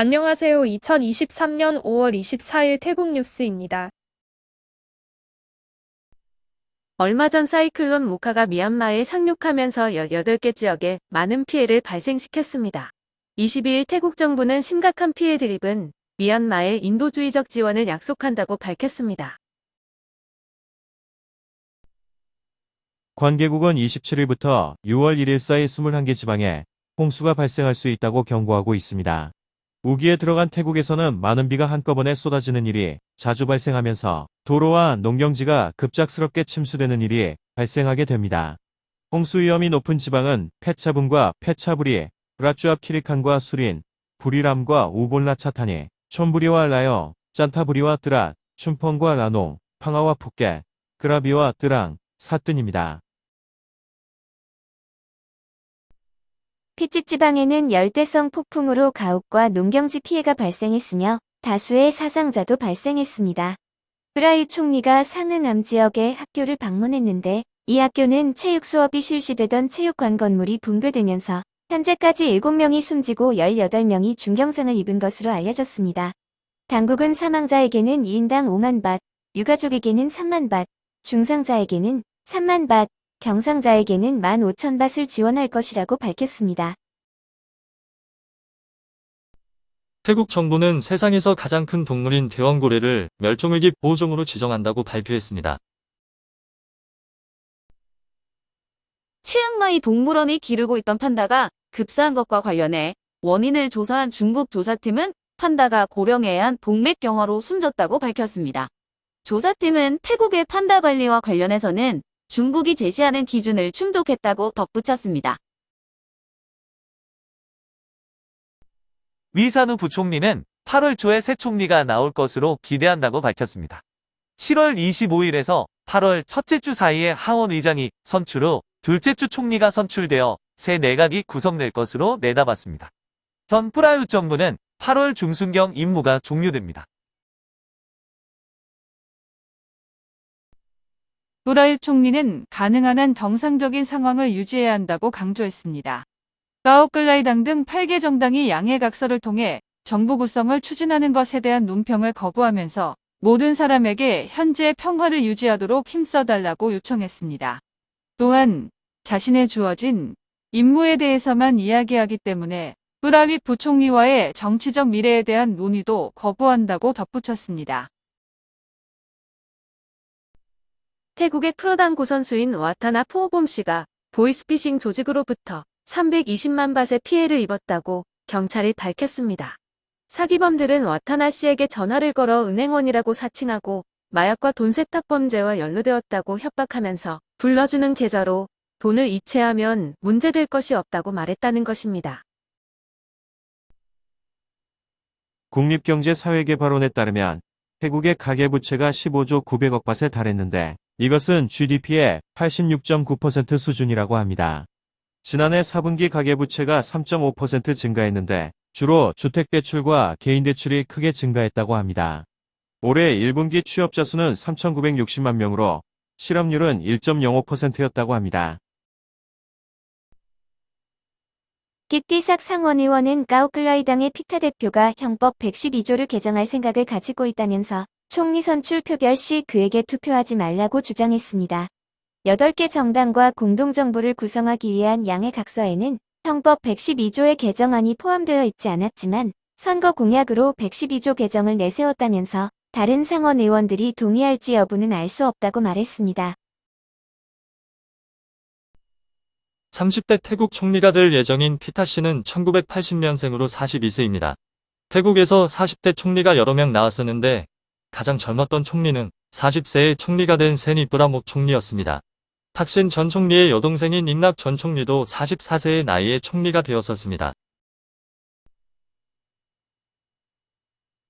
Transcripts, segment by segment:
안녕하세요. 2023년 5월 24일 태국 뉴스입니다. 얼마 전 사이클론 모카가 미얀마에 상륙하면서 18개 지역에 많은 피해를 발생시켰습니다. 22일 태국 정부는 심각한 피해를 입은 미얀마에 인도주의적 지원을 약속한다고 밝혔습니다. 관계국은 27일부터 6월 1일 사이 21개 지방에 홍수가 발생할 수 있다고 경고하고 있습니다. 우기에 들어간 태국에서는 많은 비가 한꺼번에 쏟아지는 일이 자주 발생하면서 도로와 농경지가 급작스럽게 침수되는 일이 발생하게 됩니다. 홍수 위험이 높은 지방은 페차분과 페차부리, 브라쭈압 키리칸과 수린, 부리람과 우볼라차타니, 촌부리와 라여, 짠타부리와 뜨라, 춘펑과 라농, 팡아와 푸켓, 그라비와 뜨랑, 사뜬입니다. 피치 지방에는 열대성 폭풍으로 가옥과 농경지 피해가 발생했으며 다수의 사상자도 발생했습니다. 브라이 총리가 상응암 지역의 학교를 방문했는데 이 학교는 체육 수업이 실시되던 체육관 건물이 붕괴되면서 현재까지 7명이 숨지고 18명이 중경상을 입은 것으로 알려졌습니다. 당국은 사망자에게는 2인당 5만 밭, 유가족에게는 3만 밭, 중상자에게는 3만 밭, 경상자에게는 1만 5천 밭을 지원할 것이라고 밝혔습니다. 태국 정부는 세상에서 가장 큰 동물인 대왕고래를 멸종위기 보호종으로 지정한다고 발표했습니다. 치앙마이 동물원이 기르고 있던 판다가 급사한 것과 관련해 원인을 조사한 중국 조사팀은 판다가 고령해한 동맥경화로 숨졌다고 밝혔습니다. 조사팀은 태국의 판다 관리와 관련해서는 중국이 제시하는 기준을 충족했다고 덧붙였습니다. 위산우 부총리는 8월 초에 새 총리가 나올 것으로 기대한다고 밝혔습니다. 7월 25일에서 8월 첫째 주 사이에 하원 의장이 선출 후 둘째 주 총리가 선출되어 새 내각이 구성될 것으로 내다봤습니다. 현 프라유 정부는 8월 중순경 임무가 종료됩니다. 브라일 총리는 가능한 한 정상적인 상황을 유지해야 한다고 강조했습니다. 가오클라이당 등 8개 정당이 양해각서를 통해 정부 구성을 추진하는 것에 대한 논평을 거부하면서 모든 사람에게 현재 평화를 유지하도록 힘써달라고 요청했습니다. 또한 자신의 주어진 임무에 대해서만 이야기하기 때문에 브라윗 부총리와의 정치적 미래에 대한 논의도 거부한다고 덧붙였습니다. 태국의 프로당구 선수인 와타나 푸오봄 씨가 보이스피싱 조직으로부터 320만 밭의 피해를 입었다고 경찰이 밝혔습니다. 사기범들은 와타나 씨에게 전화를 걸어 은행원이라고 사칭하고 마약과 돈 세탁 범죄와 연루되었다고 협박하면서 불러주는 계좌로 돈을 이체하면 문제될 것이 없다고 말했다는 것입니다. 국립경제사회개발원에 따르면 태국의 가계부채가 15조 900억 밭에 달했는데 이것은 GDP의 86.9% 수준이라고 합니다. 지난해 4분기 가계부채가 3.5% 증가했는데 주로 주택대출과 개인대출이 크게 증가했다고 합니다. 올해 1분기 취업자 수는 3,960만 명으로 실업률은 1.05%였다고 합니다. 끼띠삭 상원의원은 가오클라이당의 피타 대표가 형법 112조를 개정할 생각을 가지고 있다면서 총리 선출 표결 시 그에게 투표하지 말라고 주장했습니다. 8개 정당과 공동정부를 구성하기 위한 양해 각서에는 형법 112조의 개정안이 포함되어 있지 않았지만 선거 공약으로 112조 개정을 내세웠다면서 다른 상원 의원들이 동의할지 여부는 알 수 없다고 말했습니다. 30대 태국 총리가 될 예정인 피타 씨는 1980년생으로 42세입니다. 태국에서 40대 총리가 여러 명 나왔었는데 가장 젊었던 총리는 40세에 총리가 된 세니 브라목 총리였습니다. 탁신 전 총리의 여동생인 인낙 전 총리도 44세의 나이에 총리가 되었었습니다.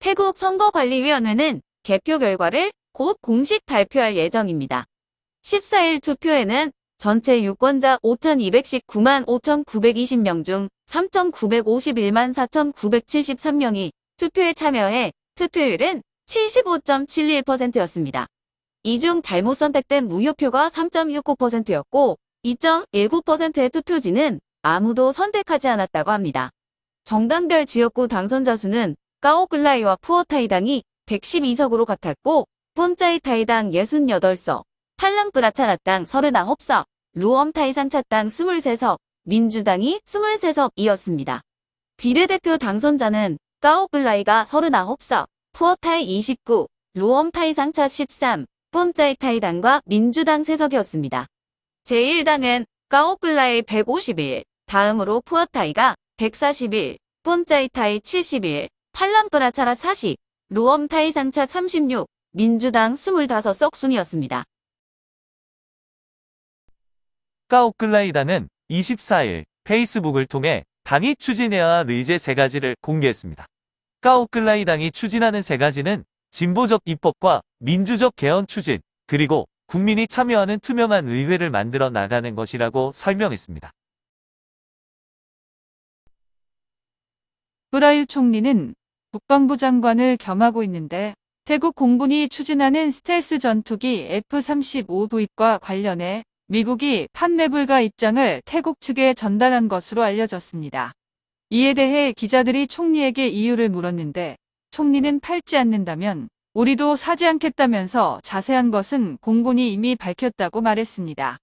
태국 선거관리위원회는 개표 결과를 곧 공식 발표할 예정입니다. 14일 투표에는 전체 유권자 5,219만 5,920명 중 3,951만 4,973명이 투표에 참여해 투표율은 75.71%였습니다. 이 중 잘못 선택된 무효표가 3.69%였고 2.19%의 투표지는 아무도 선택하지 않았다고 합니다. 정당별 지역구 당선자 수는 까오글라이와 푸어타이당이 112석으로 같았고 폼짜이타이당 68석, 팔랑끄라차라당 39석, 루엄타이상차당 23석, 민주당이 23석이었습니다. 비례대표 당선자는 까오글라이가 39석, 푸어타이 29, 루엄타이 상차 13, 폼짜이 타이당과 민주당 3석이었습니다. 제1당은 까오글라이 151, 다음으로 푸어타이가 141, 폼짜이타이 71, 팔랑끄라차라 40, 루엄타이 상차 36, 민주당 25석 순이었습니다. 까오클라이당은 24일 페이스북을 통해 당이 추진해야 할 의제 세 가지를 공개했습니다. 까오클라이당이 추진하는 세 가지는 진보적 입법과 민주적 개헌 추진, 그리고 국민이 참여하는 투명한 의회를 만들어 나가는 것이라고 설명했습니다. 브라유 총리는 국방부 장관을 겸하고 있는데 태국 공군이 추진하는 스텔스 전투기 F-35 도입과 관련해 미국이 판매 불가 입장을 태국 측에 전달한 것으로 알려졌습니다. 이에 대해 기자들이 총리에게 이유를 물었는데 총리는 팔지 않는다면 우리도 사지 않겠다면서 자세한 것은 공군이 이미 밝혔다고 말했습니다.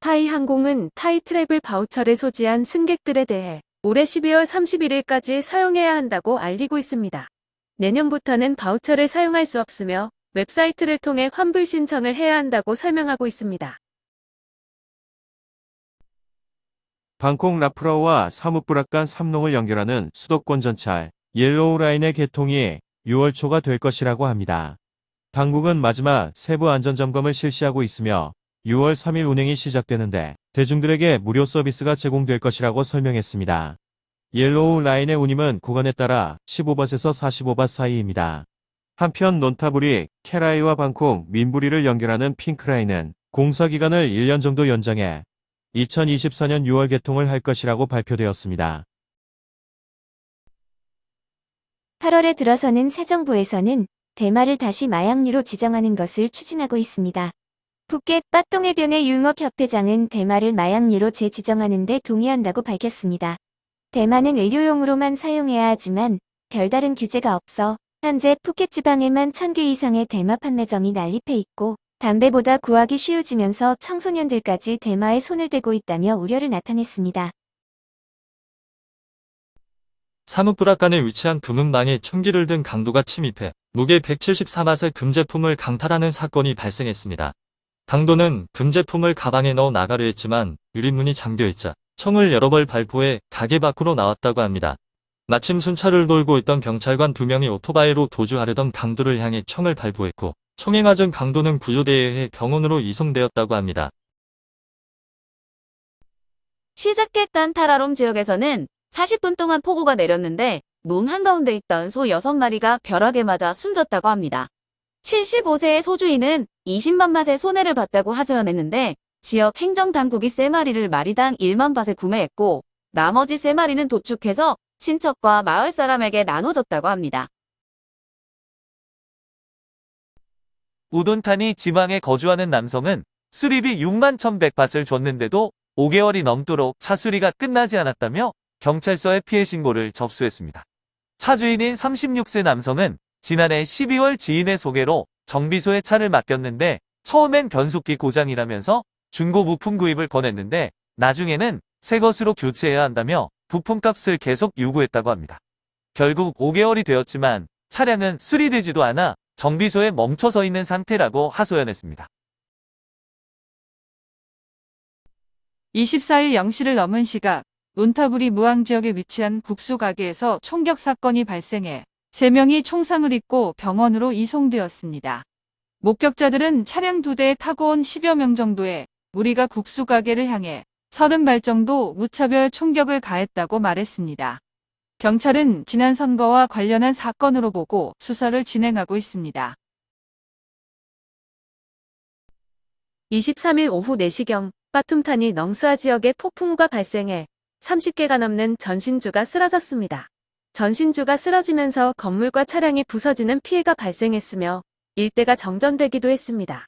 타이 항공은 타이 트래블 바우처를 소지한 승객들에 대해 올해 12월 31일까지 사용해야 한다고 알리고 있습니다. 내년부터는 바우처를 사용할 수 없으며 웹사이트를 통해 환불 신청을 해야 한다고 설명하고 있습니다. 방콕 라프라와 사무프락 간 삼농을 연결하는 수도권 전철 옐로우 라인의 개통이 6월 초가 될 것이라고 합니다. 당국은 마지막 세부 안전점검을 실시하고 있으며 6월 3일 운행이 시작되는데 대중들에게 무료 서비스가 제공될 것이라고 설명했습니다. 옐로우 라인의 운임은 구간에 따라 15밭에서 45밭 사이입니다. 한편 논타부리, 케라이와 방콕, 민부리를 연결하는 핑크라인은 공사 기간을 1년 정도 연장해 2024년 6월 개통을 할 것이라고 발표되었습니다. 8월에 들어서는 새 정부에서는 대마를 다시 마약류로 지정하는 것을 추진하고 있습니다. 푸켓 빠똥해변의 융업협회장은 대마를 마약류로 재지정하는 데 동의한다고 밝혔습니다. 대마는 의료용으로만 사용해야 하지만 별다른 규제가 없어 현재 푸켓 지방에만 1000개 이상의 대마 판매점이 난립해 있고 담배보다 구하기 쉬워지면서 청소년들까지 대마에 손을 대고 있다며 우려를 나타냈습니다. 사무프락간에 위치한 금은방에 총기를 든 강도가 침입해 무게 174맛의 금제품을 강탈하는 사건이 발생했습니다. 강도는 금제품을 가방에 넣어 나가려 했지만 유리문이 잠겨있자 총을 여러 벌 발포해 가게 밖으로 나왔다고 합니다. 마침 순찰을 돌고 있던 경찰관 두 명이 오토바이로 도주하려던 강도를 향해 총을 발포했고 맞은 강도는 구조대에 의해 병원으로 이송되었다고 합니다. 시즈켓간 타라롬 지역에서는 40분 동안 폭우가 내렸는데 논 한가운데 있던 소 6마리가 벼락에 맞아 숨졌다고 합니다. 75세의 소주인은 20만 밭의 손해를 봤다고 하소연했는데 지역 행정당국이 3마리를 마리당 1만 밭에 구매했고 나머지 3마리는 도축해서 친척과 마을 사람에게 나눠줬다고 합니다. 우돈탄이 지방에 거주하는 남성은 수리비 6만 1100밭을 줬는데도 5개월이 넘도록 차 수리가 끝나지 않았다며 경찰서에 피해 신고를 접수했습니다. 차 주인인 36세 남성은 지난해 12월 지인의 소개로 정비소에 차를 맡겼는데 처음엔 변속기 고장이라면서 중고 부품 구입을 권했는데 나중에는 새 것으로 교체해야 한다며 부품값을 계속 요구했다고 합니다. 결국 5개월이 되었지만 차량은 수리되지도 않아 정비소에 멈춰서 있는 상태라고 하소연했습니다. 24일 0시를 넘은 시각 논타부리 무항 지역에 위치한 국수 가게에서 총격 사건이 발생해 3명이 총상을 입고 병원으로 이송되었습니다. 목격자들은 차량 두 대에 타고 온 10여 명 정도의 무리가 국수 가게를 향해 30발 정도 무차별 총격을 가했다고 말했습니다. 경찰은 지난 선거와 관련한 사건으로 보고 수사를 진행하고 있습니다. 23일 오후 4시경 빠툼탄이 넝스아 지역에 폭풍우가 발생해 30개가 넘는 전신주가 쓰러졌습니다. 전신주가 쓰러지면서 건물과 차량이 부서지는 피해가 발생했으며 일대가 정전되기도 했습니다.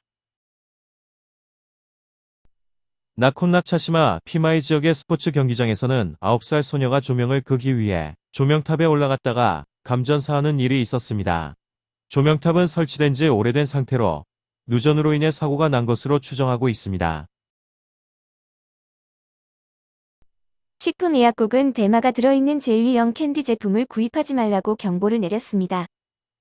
나콘나차시마 피마이 지역의 스포츠 경기장에서는 9살 소녀가 조명을 끄기 위해 조명탑에 올라갔다가 감전사하는 일이 있었습니다. 조명탑은 설치된 지 오래된 상태로 누전으로 인해 사고가 난 것으로 추정하고 있습니다. 식품의약국은 대마가 들어있는 젤리형 캔디 제품을 구입하지 말라고 경고를 내렸습니다.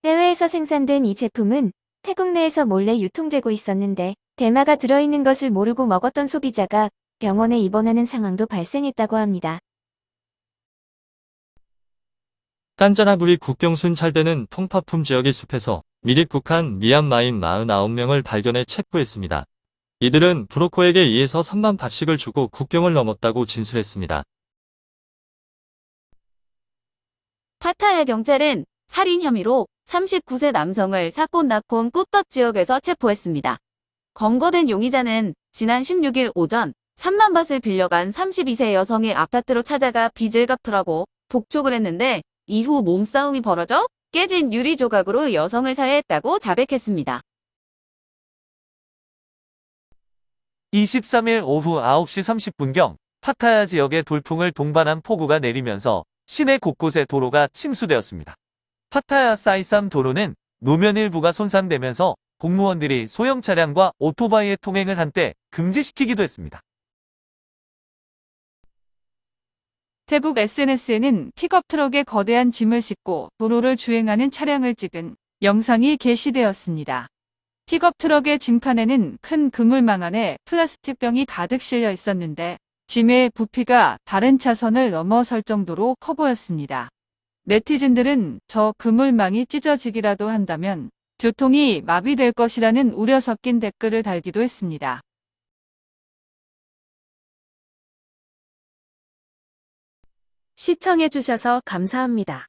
해외에서 생산된 이 제품은 태국 내에서 몰래 유통되고 있었는데 대마가 들어있는 것을 모르고 먹었던 소비자가 병원에 입원하는 상황도 발생했다고 합니다. 깐짜나부리 국경 순찰대는 통파품 지역의 숲에서 미립 국한 미얀마인 49명을 발견해 체포했습니다. 이들은 브로커에게 의해서 3만 바씩을 주고 국경을 넘었다고 진술했습니다. 파타야 경찰은 살인 혐의로 39세 남성을 사건 나콘 꾸떡 지역에서 체포했습니다. 검거된 용의자는 지난 16일 오전 3만 밭을 빌려간 32세 여성의 아파트로 찾아가 빚을 갚으라고 독촉을 했는데 이후 몸싸움이 벌어져 깨진 유리 조각으로 여성을 살해했다고 자백했습니다. 23일 오후 9시 30분경 파타야 지역에 돌풍을 동반한 폭우가 내리면서 시내 곳곳에 도로가 침수되었습니다. 파타야 사이삼 도로는 노면 일부가 손상되면서 공무원들이 소형 차량과 오토바이의 통행을 한때 금지시키기도 했습니다. 태국 SNS에는 픽업 트럭에 거대한 짐을 싣고 도로를 주행하는 차량을 찍은 영상이 게시되었습니다. 픽업 트럭의 짐칸에는 큰 그물망 안에 플라스틱 병이 가득 실려 있었는데 짐의 부피가 다른 차선을 넘어설 정도로 커 보였습니다. 네티즌들은 저 그물망이 찢어지기라도 한다면 교통이 마비될 것이라는 우려 섞인 댓글을 달기도 했습니다. 시청해주셔서 감사합니다.